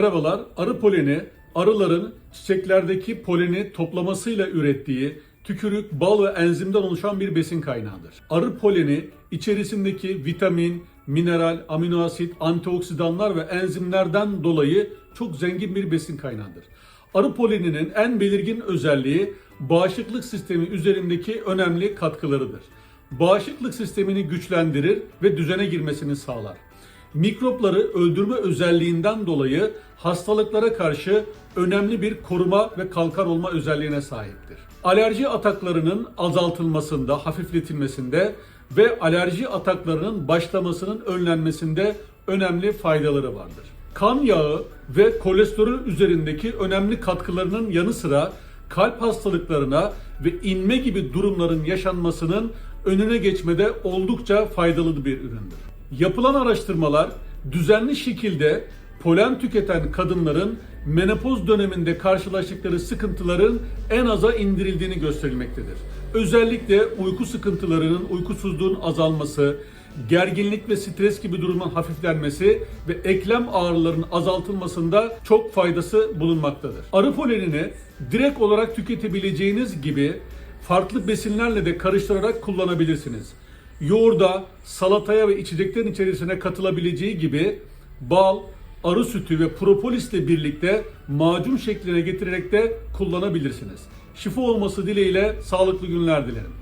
Merhabalar, arı poleni, arıların çiçeklerdeki poleni toplamasıyla ürettiği tükürük, bal ve enzimden oluşan bir besin kaynağıdır. Arı poleni içerisindeki vitamin, mineral, amino asit, antioksidanlar ve enzimlerden dolayı çok zengin bir besin kaynağıdır. Arı poleninin en belirgin özelliği bağışıklık sistemi üzerindeki önemli katkılarıdır. Bağışıklık sistemini güçlendirir ve düzene girmesini sağlar mikropları öldürme özelliğinden dolayı hastalıklara karşı önemli bir koruma ve kalkan olma özelliğine sahiptir. Alerji ataklarının azaltılmasında, hafifletilmesinde ve alerji ataklarının başlamasının önlenmesinde önemli faydaları vardır. Kan yağı ve kolesterol üzerindeki önemli katkılarının yanı sıra kalp hastalıklarına ve inme gibi durumların yaşanmasının önüne geçmede oldukça faydalı bir üründür. Yapılan araştırmalar düzenli şekilde polen tüketen kadınların menopoz döneminde karşılaştıkları sıkıntıların en aza indirildiğini gösterilmektedir. Özellikle uyku sıkıntılarının, uykusuzluğun azalması, gerginlik ve stres gibi durumun hafiflenmesi ve eklem ağrılarının azaltılmasında çok faydası bulunmaktadır. Arı polenini direkt olarak tüketebileceğiniz gibi farklı besinlerle de karıştırarak kullanabilirsiniz. Yoğurda, salataya ve içeceklerin içerisine katılabileceği gibi bal, arı sütü ve propolisle birlikte macun şekline getirerek de kullanabilirsiniz. Şifa olması dileğiyle sağlıklı günler dilerim.